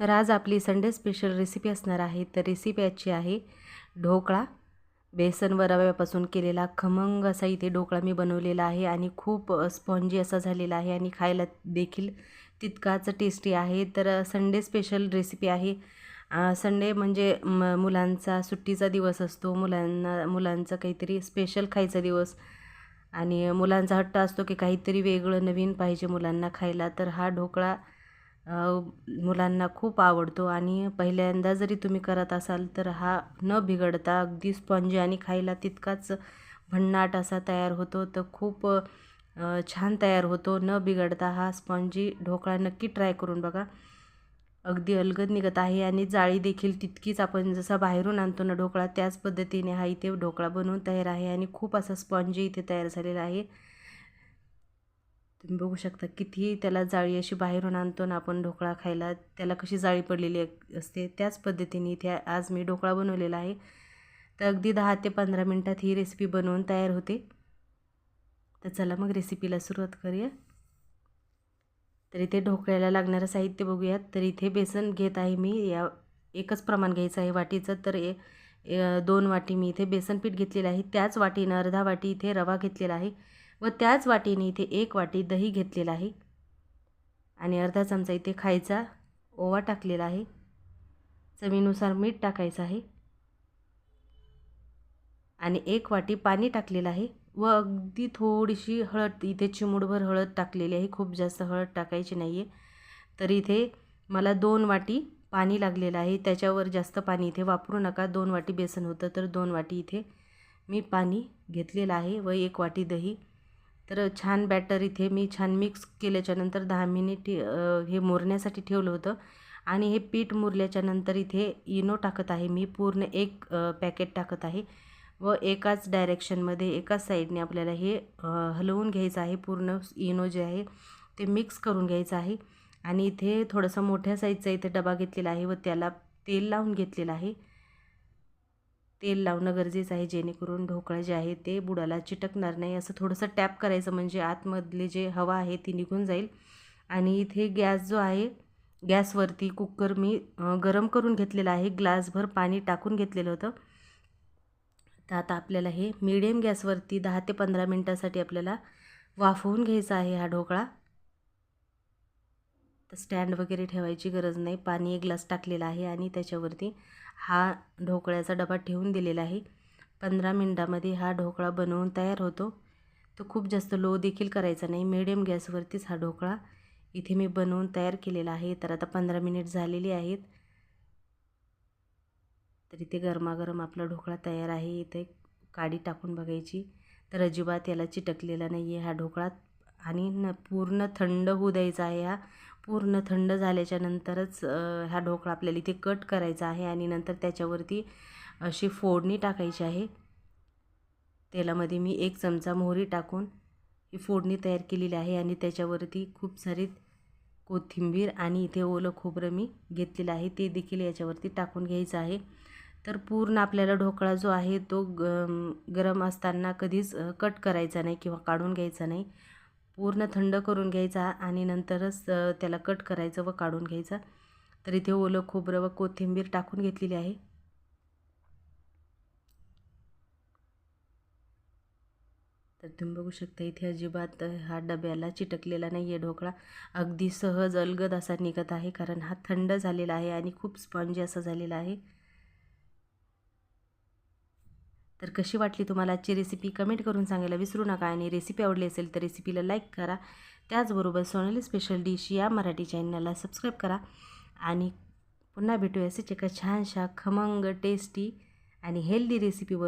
तर आज आपली संडे स्पेशल रेसिपी असणार आहे. तर रेसिपी आजची आहे ढोकळा. बेसन व रव्यापासून केलेला खमंग असा इथे ढोकळा मी बनवलेला आहे आणि खूप स्पॉन्जी असा झालेला आहे आणि खायला देखील तितकाच टेस्टी आहे. तर संडे स्पेशल रेसिपी आहे. संडे म्हणजे म मुलांचा सुट्टीचा दिवस असतो. मुलांना मुलांचा काहीतरी स्पेशल खायचा दिवस. आणि मुलांचा हट्ट असतो की काहीतरी वेगळं नवीन पाहिजे मुलांना खायला. तर हा ढोकळा मुलांना खूप आवडतो आणि पहिल्यांदा जरी तुम्ही करत असाल तर हा न बिघडता अगदी स्पॉन्जी आणि खायला तितकाच भन्नाट असा तयार होतो तर खूप छान तयार होतो. न बिघडता हा स्पॉन्जी ढोकळा नक्की ट्राय करून बघा. अगदी अलगद निघत आहे आणि जाळी देखील तितकीच आपण जसा बाहेरून आणतो ना ढोकळा त्याच पद्धतीने हा इथे ढोकळा बनवून तयार आहे आणि खूप असा स्पॉन्जी इथे तयार झालेला आहे. तुम्ही बघू शकता कितीही त्याला जाळी अशी बाहेरून आणतो ना आपण ढोकळा खायला त्याला कशी जाळी पडलेली असते त्याच पद्धतीने इथे आज मी ढोकळा बनवलेला आहे. तर अगदी दहा ते पंधरा मिनटात ही रेसिपी बनवून तयार होते. तर चला मग रेसिपीला सुरुवात करूया. तर इथे ढोकळ्याला लागणारं साहित्य बघूयात. तर इथे बेसन घेत आहे मी. या एकच प्रमाण घ्यायचं आहे वाटीचं. तर ए दोन वाटी मी इथे बेसन पीठ घेतलेलं आहे. त्याच वाटीनं अर्धा वाटी इथे रवा घेतलेला आहे. व त्याच वाटीने इथे एक वाटी दही घेतलेला आहे. आणि अर्धा चमचा इथे खायचा ओवा टाकलेला आहे. चवीनुसार मीठ टाकायचं आहे. आणि एक वाटी पाणी टाकलेलं आहे व अगदी थोडीशी हळद इथे चिमूडभर हळद टाकलेली आहे. खूप जास्त हळद टाकायची नाही आहे तर इथे मला दोन वाटी पाणी लागलेलं आहे. त्याच्यावर जास्त पाणी इथे वापरू नका. दोन वाटी बेसन होतं तर दोन वाटी इथे मी पाणी घेतलेलं आहे व एक वाटी दही तर छान बॅटर इथे मी छान मिक्स केल्याच्यानंतर दहा मिनिट हे मुरण्यासाठी ठेवलं होतं. आणि हे पीठ मुरल्याच्यानंतर इथे इनो टाकत आहे मी पूर्ण एक पॅकेट टाकत आहे. व एकाच डायरेक्शनमध्ये एकाच साईडने आपल्याला हे हलवून घ्यायचं आहे. पूर्ण इनो जे आहे ते मिक्स करून घ्यायचं आहे. आणि इथे थोडंसं मोठ्या साईजचा इथे डबा घेतलेला आहे व त्याला तेल लावून घेतलेलं आहे. तेल लावणं गरजेचं आहे जेणेकरून ढोकळा जे आहे ते बुडाला चिटकणार नाही. असं थोडंसं टॅप करायचं म्हणजे आतमधले जे हवा आहे ती निघून जाईल. आणि इथे गॅस जो आहे गॅसवरती कुकर मी गरम करून घेतलेला आहे. ग्लासभर पाणी टाकून घेतलेलं होतं. तर आता आपल्याला हे मिडियम गॅसवरती दहा ते पंधरा मिनटासाठी आपल्याला वाफवून घ्यायचा आहे हा ढोकळा. तर स्टँड वगैरे ठेवायची गरज नाही. पाणी एक ग्लास टाकलेला आहे आणि त्याच्यावरती हा ढोकळ्याचा डबा ठेवून दिलेला आहे. पंधरा मिनटामध्ये हा ढोकळा बनवून तयार होतो. तो खूप जास्त लो देखील करायचा नाही. मिडियम गॅसवरतीच हा ढोकळा इथे मी बनवून तयार केलेला आहे. तर आता पंधरा मिनिट झालेली आहेत. तर इथे गरमागरम आपला ढोकळा तयार आहे. इथे काडी टाकून बघायची. तर अजिबात याला चिटकलेला नाही आहे हा ढोकळा. आणि न पूर्ण थंड होऊ द्यायचा आहे हा पूर्ण थंड झाल्याच्या नंतरच हा ढोकळा आपल्याला इथे कट करायचा आहे आणि नंतर त्याच्यावरती अशी फोडणी टाकायची आहे. तेलामध्ये मी एक चमचा मोहरी टाकून ही फोडणी तयार केलेली आहे आणि त्याच्यावरती खूप सारी कोथिंबीर आणि इथे ओलं खोबरं मी घेतलेलं आहे. ते देखील याच्यावरती टाकून घ्यायचं आहे. तर पूर्ण आपल्याला ढोकळा जो आहे तो ग गरम असताना कधीच कट करायचा नाही किंवा काढून घ्यायचा नाही. पूर्ण थंड करून घ्यायचा आणि नंतरच त्याला कट करायचं व काढून घ्यायचा. तर इथे ओलं खोबरं व कोथिंबीर टाकून घेतलेली आहे. तर तुम्ही बघू शकता इथे अजिबात हा डब्याला चिटकलेला नाही आहे ढोकळा. अगदी सहज अलगद असा निघत आहे कारण हा थंड झालेला आहे आणि खूप स्पंजी असा झालेला आहे. तर कशी वाटली तुम्हाला आजची रेसिपी कमेंट करून सांगायला विसरू नका आणि रेसिपी आवडली असेल तर रेसिपीला लाईक करा. त्याचबरोबर सोनाली स्पेशल डिश या मराठी चॅनलला सबस्क्राईब करा. आणि पुन्हा भेटूया असेच एका छानशा खमंग टेस्टी आणि हेल्दी रेसिपीवर